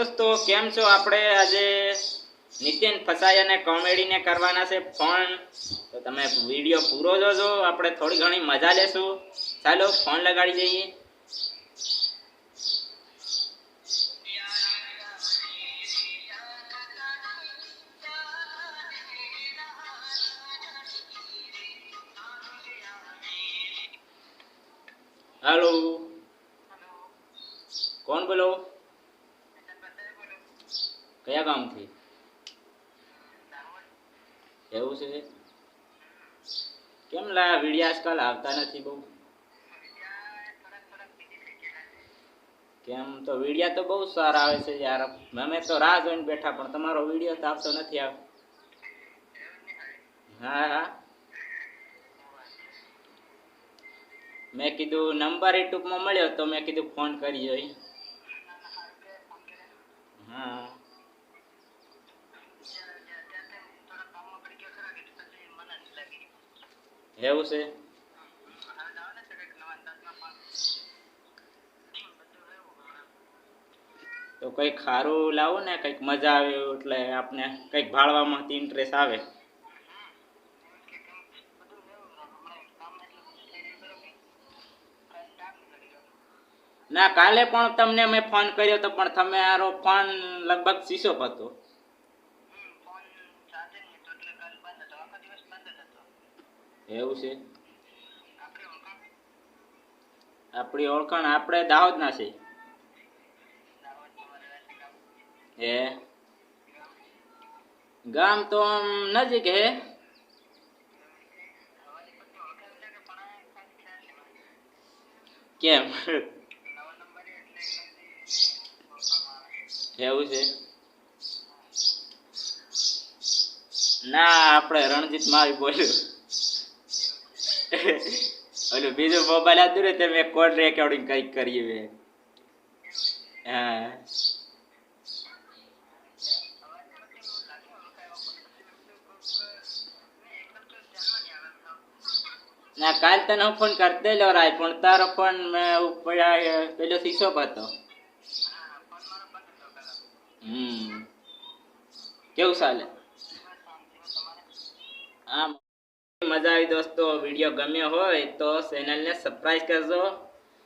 દોસ્તો કેમ છો આપણે આજે? નિતિન ફસાઈ અને કોમેડીને કરવાના છે ફોન. તો તમે વીડિયો પૂરો જોજો આપણે થોડી ઘણી મજા લેશું. ચાલો ફોન લગાડી જઈએ હાલો. કોણ બોલો? કયા ગામથી? એવું છે? કેમ લા વીડિયો આજકાલ આવતા નથી બહુ? કેમ તો વિડીયા તો બહુ સારા આવે છે યાર. અમે તો રાહ જોઈને બેઠા, પણ તમારો વીડિયો તો આવતો નથી આવ. હા હા. મેં કીધું નંબર યુટ્યુબમાં મળ્યો તો મેં કીધું ફોન કરી જોઈ. હા. એવું છે? તો કંઈક ખારું લાવો ને, કંઈક મજા આવે એટલે આપણે કંઈક ભાળવામાં ઇન્ટરેસ્ટ આવે. ના, કાલે પણ તમને મેં ફોન કર્યો હતો પણ તમે આરો ફોન લગભગ શીશો હતો. એવું છે? આપણી ઓળખાણ આપણે દાહોદ ના છે. એ ગામ તો આમ નજીક હે. કેમ? એવું છે? ના, આપણે રણજીત મારી બોલ્યું. ઓલું બીજું મોબાઈલ હતું ને તે મેં કોડ રેકોર્ડિંગ કંઈક કર્યું મેં હા. ના, કાલ તને હું ફોન કરતેલો રાય પણ તારો ફોન મેં ઉપર પેલો શીશો હતો. હમ. કેવું ચાલે? હા મજા આવી દોસ્તો. વીડિયો ગમ્યો હોય તો ચેનલને સબસ્ક્રાઇબ કરજો.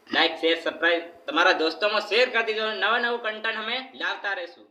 લાઈક શેર સબસ્ક્રાઇબ તમારા દોસ્તોમાં શેર કરી દીધો નવા નવું કન્ટેન્ટ અમે લાવતા રહીશું.